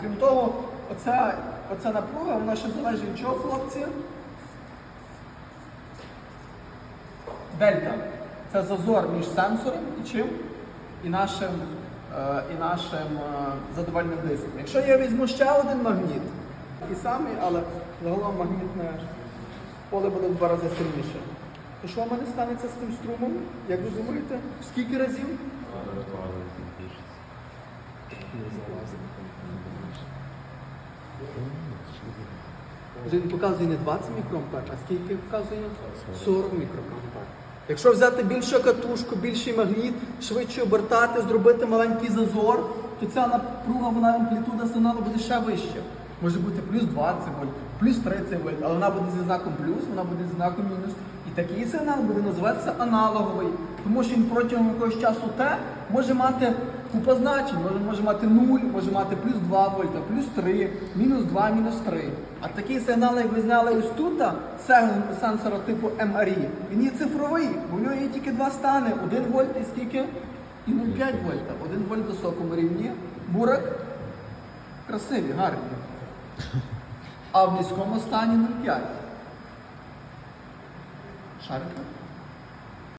Окрім того, оця, оця напруга, вона ще залежить від чого, хлопці? Дельта. Це зазор між сенсором і чим? І нашим, е, і нашим е, задувальним диском. Якщо я візьму ще один магніт, такий самий, але загалом магнітне поле буде в два рази сильніше. То що в мене станеться з тим струмом? Як ви думаєте? Скільки разів? Вже він показує не 20 мікроампер, а скільки показує? 40 мікроампер. Якщо взяти більшу катушку, більший магніт, швидше обертати, зробити маленький зазор, то ця напруга, вона амплітуда сигналу буде ще вища. Може бути плюс 20 вольт, плюс 30 вольт, але вона буде зі знаком плюс, вона буде зі знаком мінус. І такий сигнал буде називатися аналоговий, тому що він протягом якогось часу Т може мати купа значень, може, мати 0, може мати плюс 2 вольта, плюс 3, мінус 2, мінус 3. А такий сигнал, як ви зняли ось тут, сенсора типу MRI, він є цифровий, бо в нього є тільки два стани, 1 вольт і скільки? І 0,5 вольта. 1 вольт в високому рівні, бурак красиві, гарні. А в низькому стані 0,5. Шарка?